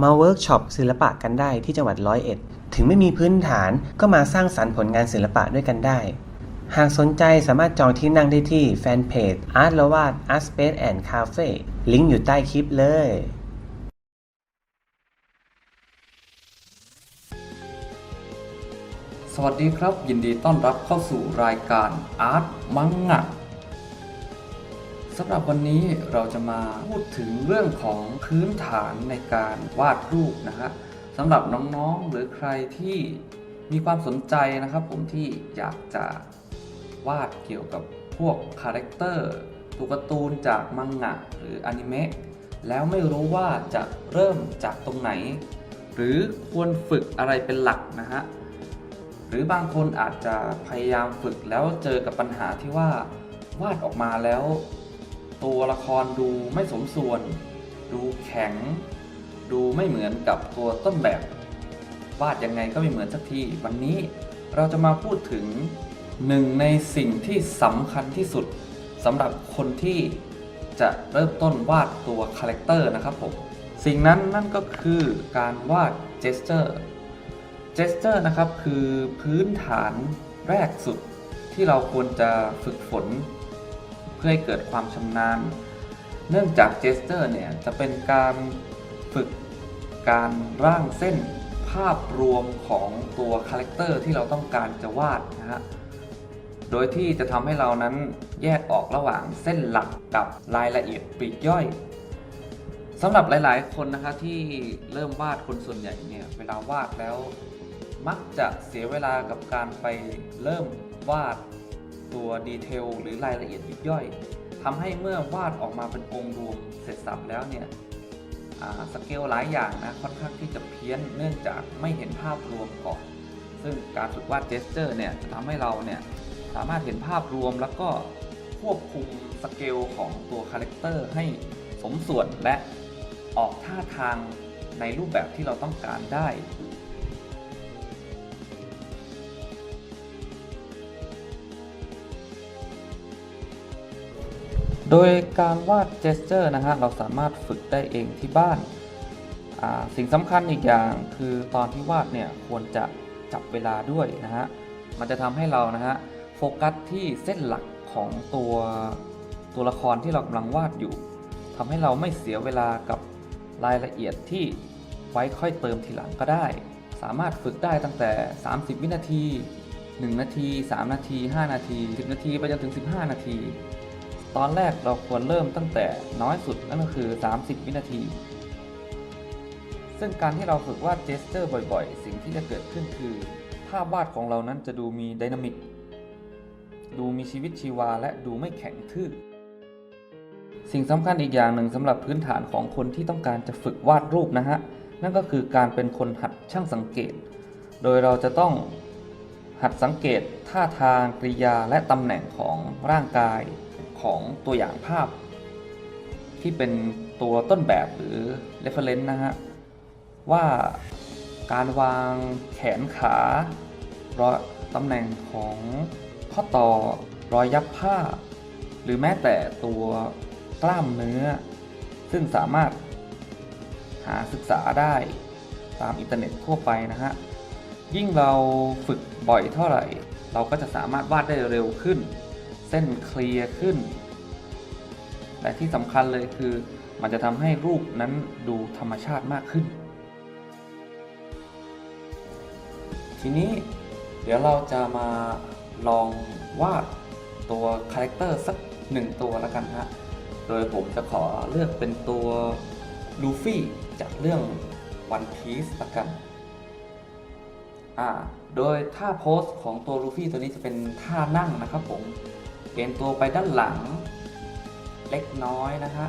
มาเวิร์กช็อปศิลปะกันได้ที่จังหวัดร้อยเอ็ด ถึงไม่มีพื้นฐานก็มาสร้างสรรค์ผลงานศิลปะด้วยกันได้ หากสนใจสามารถจองที่นั่งได้ที่แฟนเพจ Art ละวาด Art Space and Cafe ลิงก์อยู่ใต้คลิปเลยสวัสดีครับ ยินดีต้อนรับเข้าสู่รายการอาร์ตมังงะ สำหรับวันนี้เราจะมาพูดถึงเรื่องของพื้นฐานในการวาดรูปนะฮะสำหรับน้องๆหรือใครที่มีความสนใจนะครับผมที่อยากจะวาดเกี่ยวกับพวกคาแรคเตอร์ตัวการ์ตูนจากมังงะหรืออนิเมะแล้วไม่รู้ว่าจะเริ่มจากตรงไหน หรือควรฝึกอะไรเป็นหลักนะฮะหรือบางคนอาจจะพยายามฝึกแล้วเจอกับปัญหาที่ว่าวาดออกมาแล้ว ตัวละครดูไม่สมส่วน ดูแข็ง ดูไม่เหมือนกับตัวต้นแบบวาดยังไงก็ไม่เหมือนสักที วันนี้เราจะมาพูดถึงหนึ่งในสิ่งที่สำคัญที่สุดสำหรับคนที่จะเริ่มต้นวาดตัวคาแรคเตอร์นะครับผม สิ่งนั้นนั่นก็คือการวาดเจสเจอร์เจสเจอร์นะครับคือพื้นฐานแรกสุดที่เราควรจะฝึกฝน พื่อให้เกิดความชำนาญ เนื่องจากเจสเจอร์เนี่ยจะเป็นการฝึกการร่างเส้นภาพรวมของตัวคาแรคเตอร์ที่เราต้องการจะวาดนะฮะ โดยที่จะทำให้เรานั้นแยกออกระหว่างเส้นหลักกับรายละเอียดปลีกย่อยสำหรับหลาย ๆ คนนะคะที่เริ่มวาดคนส่วนใหญ่เนี่ยเวลาวาดแล้ว มักจะเสียเวลากับการไปเริ่มวาด ตัวดีเทลหรือรายละเอียดยิบย่อยทำให้เมื่อวาดออกมาเป็นองค์รวมเสร็จสับแล้วเนี่ยสเกลหลายอย่างนะค่อนข้างที่จะเพี้ยนเนื่องจากไม่เห็นภาพรวมก่อน ซึ่งการฝึกวาดเจสเจอร์เนี่ยจะทำให้เราเนี่ยสามารถเห็นภาพรวมแล้วก็ควบคุมสเกลของตัวคาแรคเตอร์ให้สมส่วนและออกท่าทางในรูปแบบที่เราต้องการได้ โดยการวาดเจสเจอร์นะฮะเราสามารถฝึกได้เองที่บ้านาสิ่งสำคัญอีกอย่างคือตอนที่วาดเนี่ยควรจะจับเวลาด้วยนะฮะ มันจะทำให้เรานะฮะโฟกัสที่เส้นหลักของตัวตัวละครที่เรากำลังวาดอยู่ทำให้เราไม่เสียเวลากับรายละเอียดที่ไว้ค่อยเติมทีหลังก็ได้ สามารถฝึกได้ตั้งแต่ 30 วินาที 1 นาที 3 นาที 5 นาที 10 นาทีไปจนถึง 15 นาที ตอนแรกเราควรเริ่มตั้งแต่น้อยสุดนั่นก็คือ 30 วินาที ซึ่งการที่เราฝึกวาดเจสเจอร์บ่อยๆ สิ่งที่จะเกิดขึ้นคือ ภาพวาดของเรานั้นจะดูมีไดนามิก ดูมีชีวิตชีวาและดูไม่แข็งทื่อ สิ่งสำคัญอีกอย่างหนึ่งสำหรับพื้นฐานของคนที่ต้องการจะฝึกวาดรูปนะฮะ นั่นก็คือการเป็นคนหัดช่างสังเกต โดยเราจะต้องหัดสังเกตท่าทางกริยาและตำแหน่งของร่างกาย ของตัวอย่างภาพ ที่เป็นตัวต้นแบบหรือ reference นะฮะ ว่าการวางแขนขารอยตำแหน่งของข้อต่อรอยยับผ้า หรือแม้แต่ตัวกล้ามเนื้อ ซึ่งสามารถหาศึกษาได้ตามอินเทอร์เน็ตทั่วไปนะฮะ ยิ่งเราฝึกบ่อยเท่าไหร่ เราก็จะสามารถวาดได้เร็วขึ้น เส้นเคลียร์ขึ้น และที่สำคัญเลยคือมันจะทำให้รูปนั้นดูธรรมชาติมากขึ้น ทีนี้เดี๋ยวเราจะมาลองวาดตัวคาแรคเตอร์สักหนึ่งตัวแล้วกันฮะ โดยผมจะขอเลือกเป็นตัวลูฟี่จากเรื่อง One Piece ละกัน อ่า โดยท่าโพสของตัวลูฟี่ตัวนี้จะเป็นท่านั่งนะครับผม เอ็นตัวไปด้านหลังเล็กน้อยนะฮะ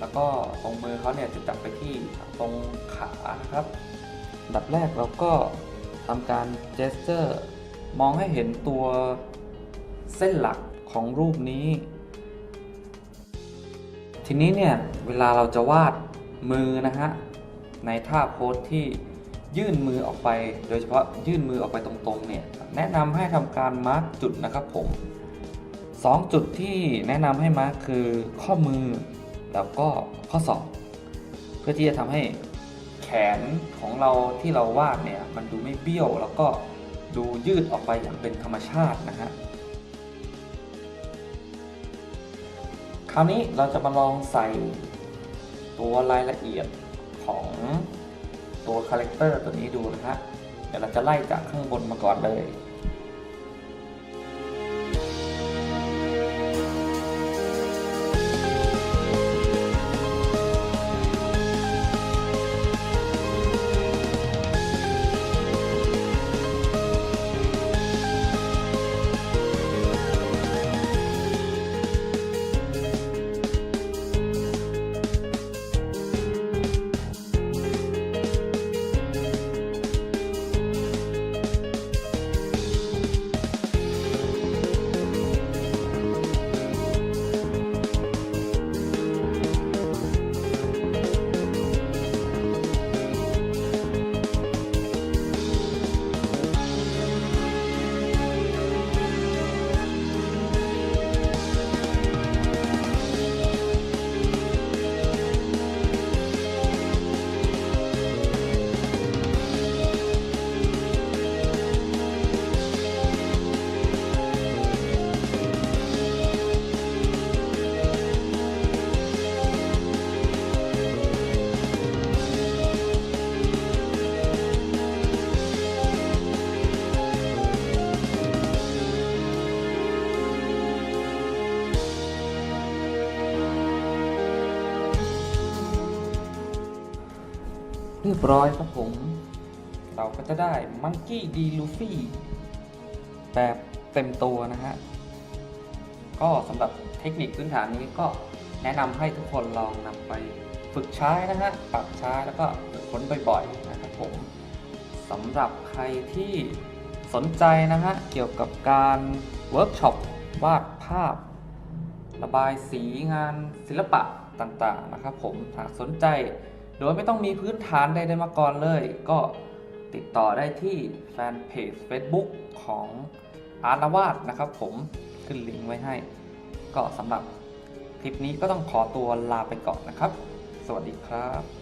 แล้วก็ตรงมือเขาเนี่ยจะจับไปที่ตรงขานะครับดับแรกเราก็ทำการเจสเจอร์มองให้เห็นตัวเส้นหลักของรูปนี้ ทีนี้เนี่ย เวลาเราจะวาดมือนะฮะ ในท่าโพสที่ยื่นมือออกไป โดยเฉพาะยื่นมือออกไปตรงๆเนี่ย แนะนำให้ทำการมาร์กจุดนะครับผม สองจุดที่แนะนำให้มาร์กคือข้อมือแล้วก็ข้อศอกเพื่อที่จะทำให้แขนของเราที่เราวาดเนี่ยมันดูไม่เบี้ยวแล้วก็ดูยืดออกไปอย่างเป็นธรรมชาตินะฮะคราวนี้เราจะมาลองใส่ตัวรายละเอียดของตัวคาแรคเตอร์ตัวนี้ดูนะฮะเดี๋ยวเราจะไล่จากข้างบนมาก่อนเลย รียบร้อยครับผม เราก็จะได้มังกี้ดีลูฟี่แบบเต็มตัวนะฮะ ก็สำหรับเทคนิคพื้นฐานนี้ก็แนะนำให้ทุกคนลองนำไปฝึกใช้นะฮะ ปรับใช้แล้วก็ฝึกฝนบ่อยๆนะครับผมสำหรับใครที่สนใจนะฮะ เกี่ยวกับการเวิร์กช็อปวาดภาพ ระบายสีงานศิลปะต่างๆนะครับผมหากสนใจ โดยไม่ต้องมีพื้นฐานใดๆมาก่อนเลย ก็ติดต่อได้ที่แฟนเพจ Facebook ของอาร์ตวาดนะครับผมขึ้นลิงก์ไว้ให้ ก็สำหรับคลิปนี้ก็ต้องขอตัวลาไปก่อนนะครับ สวัสดีครับ